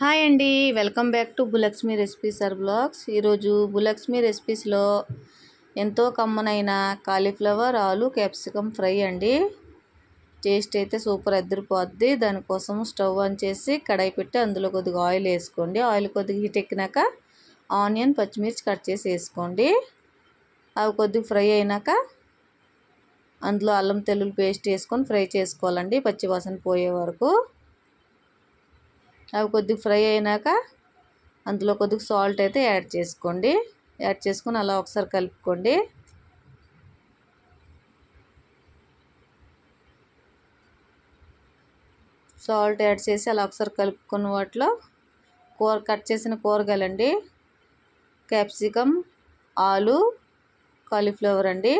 Hi అండి. Welcome back to Bulakshmi recipes or blogs. ఈరోజు బులక్ష్మి రెసిపీస్లో ఎంతో కమ్మనైన కాలీఫ్లవర్ ఆలు క్యాప్సికమ్ ఫ్రై అండి. టేస్ట్ అయితే సూపర్ ఎద్దరిపోద్ది దానికోసం స్టవ్ ఆన్ చేసి కడాయి పెట్టి అందులో కొద్దిగా ఆయిల్ వేసుకోండి. ఆయిల్ కొద్దిగా హీట్ ఎక్కినాక ఆనియన్ పచ్చిమిర్చి కట్ చేసి వేసుకోండి. అవి కొద్దిగా ఫ్రై అయినాక అందులో అల్లం తెల్లుల్లి పేస్ట్ వేసుకొని ఫ్రై చేసుకోవాలండి. పచ్చివాసన పోయే వరకు అవి కొద్దిగా ఫ్రై అయినాక అందులో కొద్దిగా సాల్ట్ అయితే యాడ్ చేసుకోండి. యాడ్ చేసుకొని అలా ఒకసారి కలుపుకోండి. సాల్ట్ యాడ్ చేసి అలా ఒకసారి కలుపుకున్న వాటిలో కూర కట్ చేసిన కూరగాయలండి. క్యాప్సికమ్ ఆలు కాలీఫ్లవర్ అండి.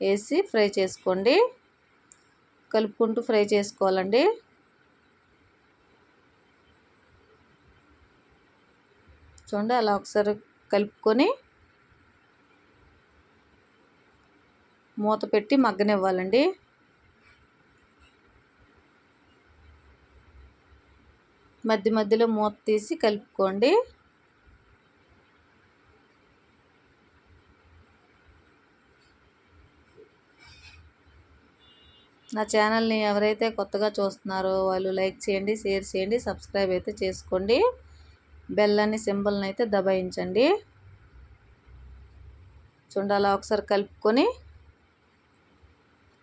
వేసి ఫ్రై చేసుకోండి. కలుపుకుంటూ ఫ్రై చేసుకోవాలండి. చూడండి అలా ఒకసారి కలుపుకొని మూత పెట్టి మగ్గనివ్వాలండి. మధ్య మధ్యలో మూత తీసి కలుపుకోండి. నా ఛానల్ని ఎవరైతే కొత్తగా చూస్తున్నారో వాళ్ళు లైక్ చేయండి షేర్ చేయండి సబ్స్క్రైబ్ అయితే చేసుకోండి. బెల్లాన్ని సింబల్ని అయితే దబాయించండి చుండాలా ఒకసారి కలుపుకొని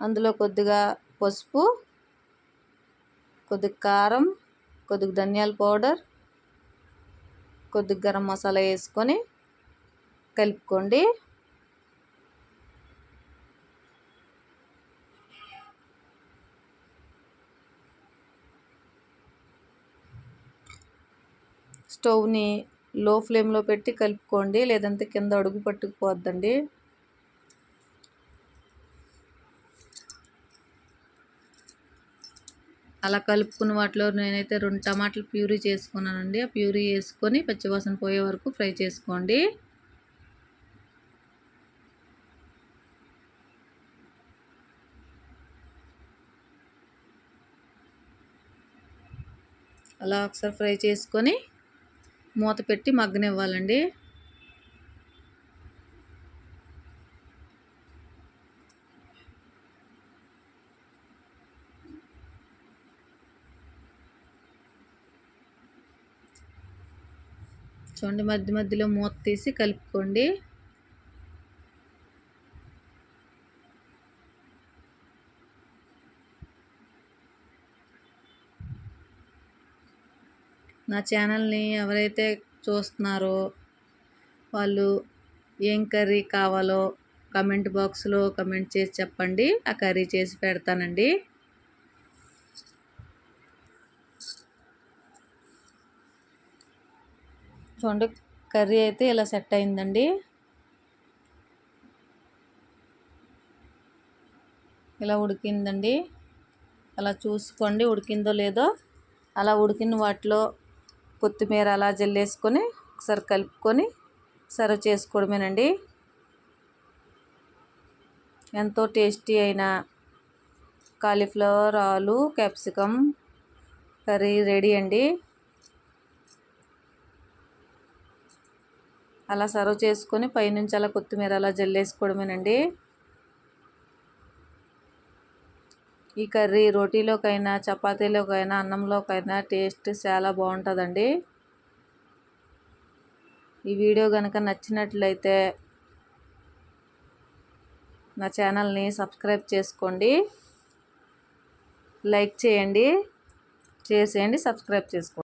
అందులో కొద్దిగా పసుపు కొద్దిగా కారం కొద్దిగా ధనియాల పౌడర్ కొద్దిగా గరం మసాలా వేసుకొని కలుపుకోండి. స్టవ్ని లో ఫ్లేమ్లో పెట్టి కలుపుకోండి లేదంటే కింద అడుగు పట్టుకుపోద్దండి. అలా కలుపుకున్న వాటిలో నేనైతే రెండు టమాటాలు ప్యూరీ చేసుకున్నానండి. ఆ ప్యూరీ వేసుకొని పచ్చివాసన పోయే వరకు ఫ్రై చేసుకోండి. అలా ఒకసారి ఫ్రై చేసుకొని మూత పెట్టి మగ్గనివ్వాలండి. చూడండి మధ్య మధ్యలో మూత తీసి కలుపుకోండి. నా ఛానల్ని ఎవరైతే చూస్తున్నారో వాళ్ళు ఏం కర్రీ కావాలో కమెంట్ బాక్స్లో కమెంట్ చేసి చెప్పండి. ఆ కర్రీ చేసి పెడతానండి. చూడండి కర్రీ అయితే ఇలా సెట్ అయిందండి. ఇలా ఉడికిందండి. అలా చూసుకోండి ఉడికిందో లేదో. అలా ఉడికిన వాటిలో కొత్తిమీర అలా జల్లేసుకొని ఒకసారి కలుపుకొని సర్వ్ చేసుకోవడమేనండి. ఎంతో టేస్టీ అయిన కాలీఫ్లవర్ ఆలు క్యాప్సికమ్ కర్రీ రెడీ అండి. అలా సర్వ్ చేసుకొని పైనుంచి అలా కొత్తిమీర అలా జల్లేసుకోవడమేనండి. ఈ కర్రీ రోటీలోకైనా చపాతీలోకైనా అన్నంలోకైనా టేస్ట్ చాలా బాగుంటుందండి. ఈ వీడియో కనుక నచ్చినట్లయితే నా ఛానల్ని సబ్స్క్రైబ్ చేసుకోండి. లైక్ చేయండి. చేసేయండి సబ్స్క్రైబ్ చేసుకోండి.